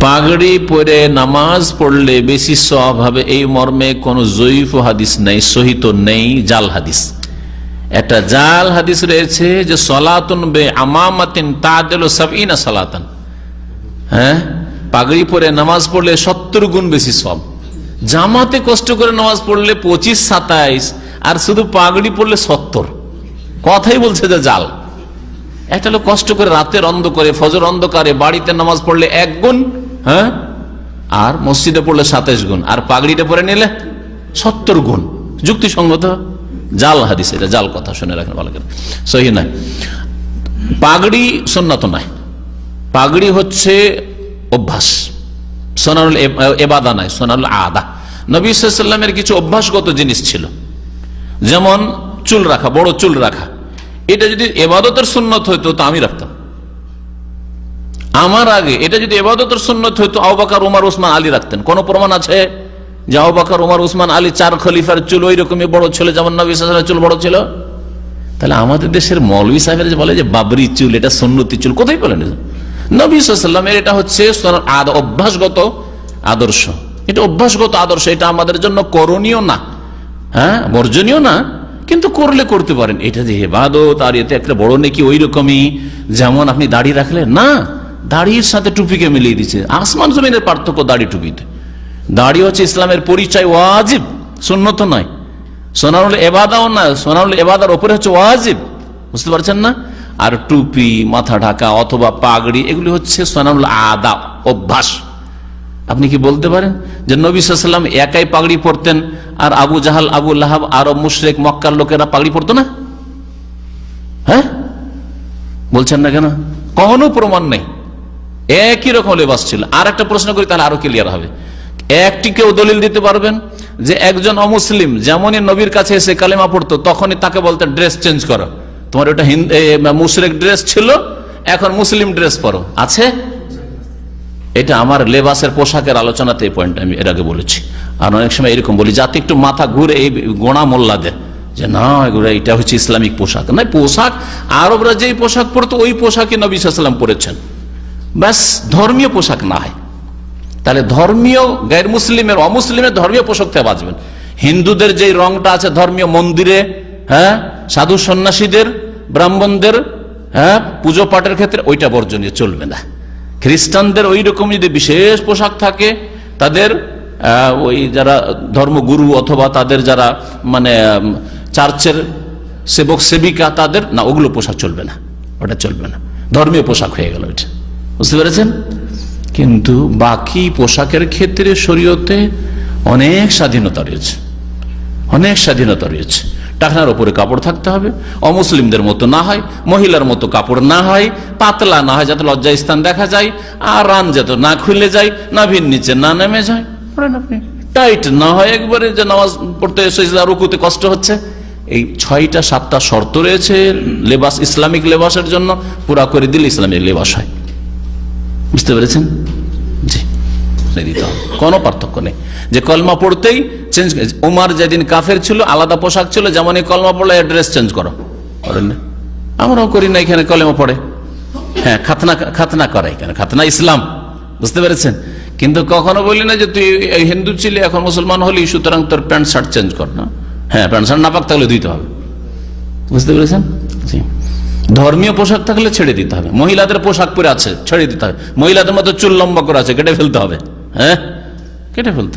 পাগড়ি পরে নামাজ পড়লে বেশি সব হবে। এই মর্মে কোন জয়ীফ হাদিস নেই, সহিত নেই, জাল হাদিস। একটা জাল হাদিস রয়েছে যে, সলাতন বে আমামাতিন তাদেল সাবিনা সলাতন। হ্যাঁ? পাগড়ি পরে নামাজ পড়লে সত্তর গুণ বেশি সব জামাতে কষ্ট করে নামাজ পড়লে পঁচিশ, সাতাইশ, আর শুধু পাগড়ি পড়লে সত্তর। কথাই বলছে যে জাল। একটা লোক কষ্ট করে রাতের অন্ধ করে ফজর অন্ধকারে বাড়িতে নামাজ পড়লে এক গুণ হ্যাঁ? আর মসজিদে পড়লে সাতাইশ গুণ, আর পাগড়িটা পরে নিলে সত্তর গুণ। যুক্তিসঙ্গত? জাল হাদিস, এটা জাল কথা, শুনে রাখেন ভালো করে। সহি নয়। পাগড়ি সন্ন্যত নয়। পাগড়ি হচ্ছে অভ্যাস। সোনারুল এবাদা নয়, সোনারুল আদা। নবী সাল্লামের কিছু অভ্যাসগত জিনিস ছিল। যেমন চুল রাখা, বড় চুল রাখা। এটা যদি এবাদতের সুন্নত হইতো, তো আমি রাখতাম। আমার আগে, এটা যদি এবাদতের সুন্নত হইতো আবাকার উমার, উসমান, আলী রাখতেন। কোন প্রমাণ আছে? যে আবাকার উমার, উসমান, আলী চার খলিফার চুল ওই রকমই বড় ছিল, যেমন নবী সাল্লামের চুল বড় ছিল? তাহলে আমাদের দেশের মৌলভী সাহেবের যে বলে যে বাবরি চুল, এটা সন্ন্যতি চুল, কোথায় বলেন নবী সাল্লামের এটা হচ্ছে অভ্যাসগত আদর্শ। এটা অভ্যাসগত আদর্শ, এটা আমাদের জন্য করণীয় না। হ্যাঁ? বর্জনীয় না। কিন্তু করলে করতে পারেন। এটা যে হেবাদত আর এতে একটা বড় নাকি ওই রকমই যেমন আপনি দাড়ি রাখলেন, না। দাড়ির সাথে টুপিকে মিলিয়ে দিচ্ছে আসমান জমিনের পার্থক্য দাড়ি টুপিতে। দাড়ি হচ্ছে ইসলামের পরিচয় ওয়াজিব, সুন্নত নয়। সোনারুল এবাদাও না, সোনারুল এবাদার ওপরে হচ্ছে ওয়াজিব। বুঝতে পারছেন না? আর টুপি, মাথা ঢাকা অথবা পাগড়ি, এগুলি হচ্ছে সোনারুল আদা, অভ্যাস। আপনি কি বলতে পারেন যে নবী সাল্লাম একাই পাগড়ি পরতেন আর আবু জাহাল, আবু লাহাব আরব মুশরেক মক্কার লোকেরা পাগড়ি পরতো না? হ্যাঁ? বলছেন না কেন? কখনো প্রমাণ নেই। একই রকম লেবাস ছিল। আর একটা প্রশ্ন করি, তাহলে আরও ক্লিয়ার হবে। একটি কেউ দলিল দিতে পারবেন যে একজন অমুসলিম যেমনই নবীর কাছে এসে কালেমা পড়তো, তখনই তাকে বলতেন ড্রেস চেঞ্জ করো। তোমার ওটা মুশরেক ড্রেস ছিল, এখন মুসলিম ড্রেস পরো। আছে? এটা আমার লেবাসের পোশাকের আলোচনাতে এই পয়েন্ট আমি এর আগে বলেছি। আর অনেক সময় এরকম বলি, যাতে একটু মাথা ঘুরে এই গোড়া মোল্লাদের, যে না এটা হচ্ছে ইসলামিক পোশাক। না, পোশাক, আরবরা যেই পোশাক পরতো, ওই পোশাকই নবী সাল্লাম পরেছেন। ব্যাস, ধর্মীয় পোশাক না হয়। তাহলে ধর্মীয় গায়ের মুসলিমের অমুসলিমের ধর্মীয় পোশাক থেকে বাঁচবেন। হিন্দুদের যে রংটা আছে, ধর্মীয় মন্দিরে হ্যাঁ সাধু সন্ন্যাসীদের, ব্রাহ্মণদের হ্যাঁ পুজো পাঠের ক্ষেত্রে ওইটা বর্জনীয়, চলবে না। খ্রিস্টানদের ওই রকম যদি বিশেষ পোশাক থাকে, তাদের ওই যারা ধর্মগুরু অথবা তাদের যারা মানে চার্চের সেবক, সেবিকা, তাদের, না, ওগুলো পোশাক চলবে না। ওটা চলবে না। ধর্মীয় পোশাক হয়ে গেল এটা। বুঝতে পেরেছেন? কিন্তু বাকি পোশাকের ক্ষেত্রে শরীয়তে অনেক স্বাধীনতা রয়েছে। অনেক স্বাধীনতা রয়েছে। টাকনার ওপরে কাপড় থাকতে হবে। অমুসলিমদের মতো না হয়, মহিলার মতো কাপড় না হয়, পাতলা না হয় যাতে লজ্জা স্থান দেখা যায় আর রান যাতে না খুলে যায় না ভিন নিচে না নেমে যায়। টাইট না হয় একবারে যে নামাজ পড়তে রুকুতে কষ্ট হচ্ছে। এই ছয়টা সাতটা শর্ত রয়েছে লেবাস, ইসলামিক লেবাসের জন্য। পুরা করে দিলে ইসলামিক লেবাস হয়। বুঝতে পেরেছেন? জি কোনো পার্থক্য নেই। যে কলমা পড়তেই চেঞ্জ উমার যেদিন কাফের ছিল, আলাদা পোশাক ছিল যেমন এই কলমা পড়লে ড্রেস চেঞ্জ করো। আমরাও করি না এখানে কলেমা পড়ে। হ্যাঁ খাতনা খাতনা করে এখানে। খাতনা ইসলাম। বুঝতে পেরেছেন? কিন্তু কখনো বলি না যে তুই হিন্দু ছিলি, এখন মুসলমান হলি, সুতরাং তোর প্যান্ট শার্ট চেঞ্জ কর, না? হ্যাঁ প্যান্ট শার্ট না পাক থাকলে দিতে হবে। বুঝতে পেরেছেন? জি। ধর্মীয় পোশাক থাকলে ছেড়ে দিতে হবে। মহিলাদের পোশাক পরে আছে, ছেড়ে দিতে হবে। মহিলাদের মতো চুল লম্বা করে আছে, কেটে ফেলতে হবে। হ্যাঁ? কেটে ফেলতে হবে।